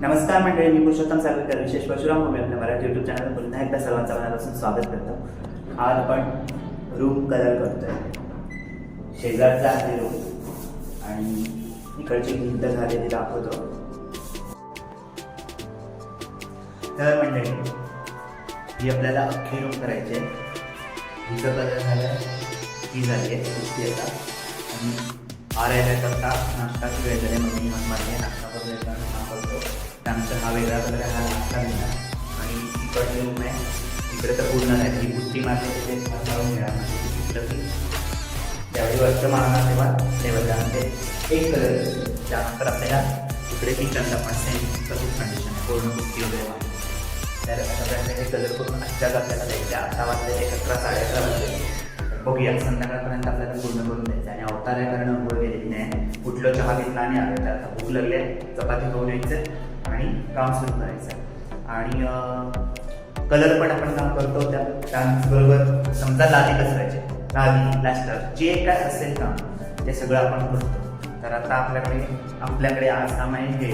नमस्कार मंडळी मी पुरुषोत्तम सागरकर विशेष परशुराम भूमी आपल्या मराठी युट्यूब चॅनल पुन्हा एकदा सर्वांचा मनापासून स्वागत करतो. आज आपण रूम कलर करतोय. शेजारचा आहे रूम आणि इकडची भिंत झालेली दाखवतो. तर मंडळी ही आपल्याला अख्खी रूम करायची आहे. हिचं कलर झालं ही झाली आहे. कुस्ती आता. आणि आरायला करता नाश्ताची वेळ झाली मग मी माझे नाश्ता करून येतात नाश्ता करतो त्यानंतर हा वेगळा कलर हा लागला घेणार आणि इकडची रूम आहे. इकडे तर पूर्ण नाही ही बुट्टी मारली तिथे मारून घेणार म्हणजे की त्यावेळी वरच मारणार तेव्हा ते बदलामध्ये एक कलर त्यानंतर आपल्याला इकडे किचनला पण सेम तसंच कंडिशन आहे. पूर्ण बुट्टी वगैरे मारली तर अशा प्रकारे हे कलर करून आजच्याच आपल्याला द्यायचे. आता वाजले एक अकरा साडे अकरा वाजले बघूया संध्याकाळपर्यंत आपल्याला पूर्ण करून द्यायचं. आणि अवतार करणं कारण गेलेली नाही. कुठलं चहा घेतला आणि आलं. आता भूक लागले चपाती खाऊन यायचं आणि काम सुरू करायचं आणि कलर पण आपण काम करतो त्या त्याचबरोबर समजा लादी कसरायचे लादी प्लॅस्टर जे काय असेल काम ते सगळं आपण करतो. तर आता आपल्याकडे आपल्याकडे आज काम आहे हे.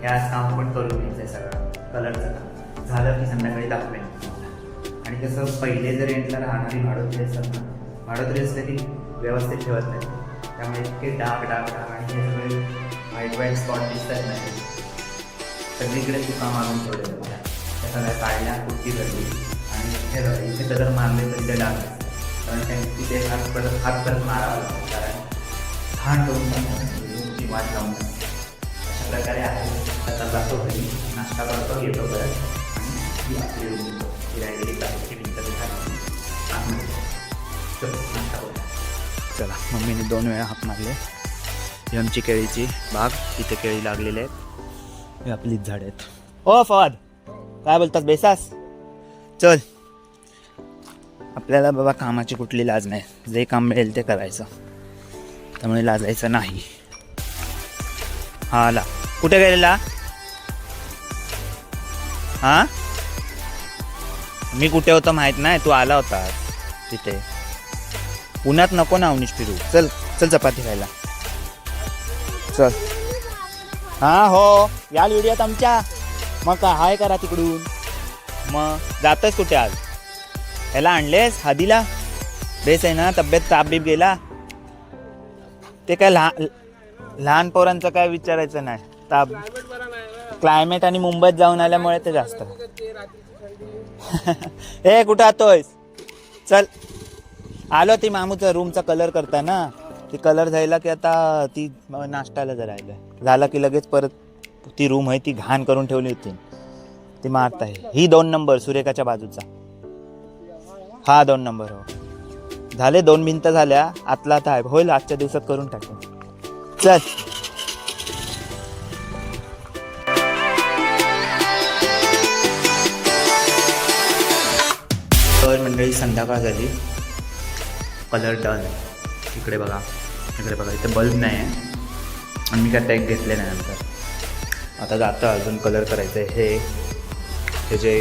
हे आज काम आपण करून घ्यायचं आहे सगळं कलरचं काम. झालं की संध्याकाळी दाखवेल आणि कसं पहिले जर एंडला राहणारी भाडोत्री असतात ना भाडोत्री असते ती व्यवस्थित ठेवत नाही त्यामुळे इतके डाग डाग डाग आणि हे सगळे व्हाईट व्हाईट स्पॉट दिसतात नाही सगळीकडे तुका मारून ठेवले होत्या. त्या सगळ्या काढल्या कुठची धरली. आणि हे झालं इथे कलर मारले तरी ते डाग कारण त्यांनी तिथे हात परत हात परत मारावा लागतो कारण हात करून ती वाट लावून अशा प्रकारे आहे. त्याचा जातो घरी. नाश्ता करतो येतो परत. आणि ती आपली रूम ही राहिलेली प्लास्टिकची भिंत दिसतात. आतमध्ये. नाश्ता करू. चला मम्मीने दोन वेळा हात मारले. ही आमची केळीची बाग इथे केळी लागलेली आहेत. आपलीच झाड आहेत. ओ फवाद. काय बोलतात बेसास? चल. आपल्याला बाबा कामाची कुठली लाज नाही. जे काम मिळेल ते करायचं. त्यामुळे लाजायचं नाही. हा ला. कुठे गेलेला? हा? मी कुठे होतो माहीत नाही. तू आला होता तिथे. पुण्यात नको ना अवनीश फिरू चल चल चपाती खायला. चल. हा हो. याल व्हिडिओत आमच्या. मग काय हाय करा तिकडून. मग जातोयस कुठे आज? ह्याला आणलेस हादीला? बेस आहे ना तब्येत ताप बीप गेला. ते काय लहान लहान पोरांचं काय विचारायचं नाही. ताप क्लायमेट आणि मुंबईत जाऊन आल्यामुळे ते जास्त. ए कुठं आतोयस? चल. आलो ती मामूचा रूमचा कलर करता ना ती कलर जायला की आता ती नाश्त्याला जर राहिलं झालं की लगेच परत ती रूम आहे ती घाण करून ठेवली होती. ती मारत आहे. ही दोन नंबर सुरेखाच्या बाजूचा. हा दोन नंबर हो. झाले दोन भिंत झाल्या आतला आता आहे. होईल आजच्या दिवसात करून टाकू. चल. तर मंडळी संध्याकाळ झाली. कलर डन इकडे बघा. इकडे बघा इथे बल्ब नाही आहे. आणि मी काय टॅग घेतले नाही नंतर. आता जातं अजून कलर करायचं आहे हे हे जे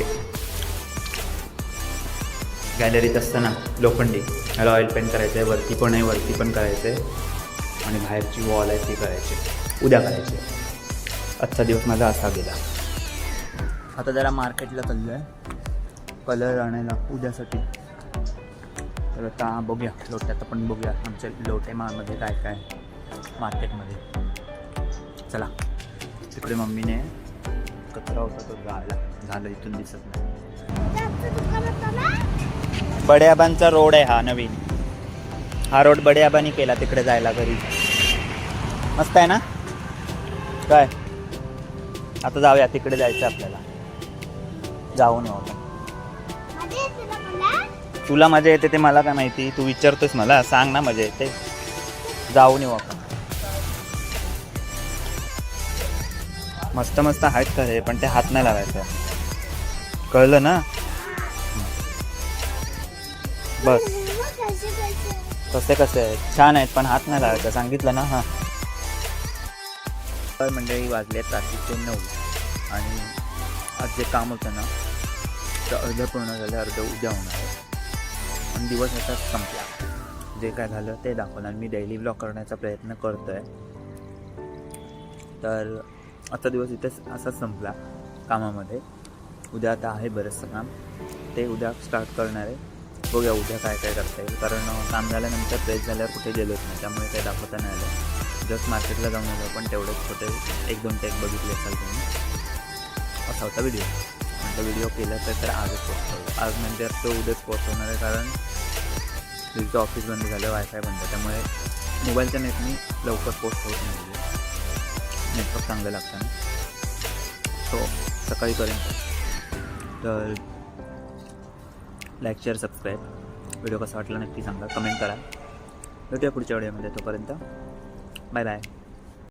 गॅलरीत असतं ना लोखंडी. ह्याला ऑइल पेंट करायचं आहे वरती पण आहे वरती पण करायचं आहे आणि बाहेरची वॉल आहे ती करायची. उद्या करायची. आजचा दिवस माझा असा गेला. आता जरा मार्केटला चाललो आहे कलर आणायला उद्यासाठी. तर आता बघूया लोट्यात पण बघूया आमच्या लोटेमामध्ये काय काय मार्केटमध्ये. चला तिकडे मम्मीने कचरा होता तो जाळला झालं इथून दिसत नाही. बड्याबांचा रोड आहे हा नवीन. हा रोड बड्याबानी केला तिकडे जायला घरी. मस्त आहे ना? काय? आता जाऊया तिकडे जायचं आपल्याला. जाऊन येऊ आपण तुला मजा येते ते मला काय माहिती? तू विचारतोस मला. सांग ना मजा येते. जाऊन येऊ आपण मस्त मस्त आहेत खरे पण ते हात नाही लावायचं. कळलं ना? बस. कसे कसे आहेत? छान आहेत पण हात नाही लावायचा. सांगितलं ना? हां. मंडळी वाजले रात्रीचे नऊ. आणि आज जे काम होतं ना ते अर्ध पूर्ण झालं अर्ध उद्या होणार आहे. आणि दिवस असाच संपला. जे काय झालं ते दाखवणार मी डेली ब्लॉग करण्याचा प्रयत्न करतो आहे तर आजचा दिवस इथेच असाच संपला कामामध्ये. उद्या आता आहे बरंचसं काम. ते उद्या स्टार्ट करणार आहे. बघूया उद्या काय काय करता येईल. कारण काम झाल्यानंतर फ्रेश झाल्यावर कुठे गेलोच नाही त्यामुळे काही दाखवता नाही आलं. जस्ट मार्केटला जाऊन आलो पण तेवढेच छोटे एक दोन टेक बघितले असाल तुम्ही. असा होता व्हिडिओ तो व्हिडिओ केला तर तर आजच पोस्ट आज म्हणजे तो उद्याच पोस्ट होणार आहे कारण तिचं ऑफिस बंद झालं वायफाय बंद त्यामुळे मोबाईलच्या नेटनी लवकर पोस्ट होत नाही नेटवर्क चांगलं लागतं ना सो सकाळी तर लाईक शेअर सबस्क्राईब व्हिडिओ कसा वाटला नक्की सांगा कमेंट करा भेटूया पुढच्या व्हिडिओमध्ये तोपर्यंत बाय बाय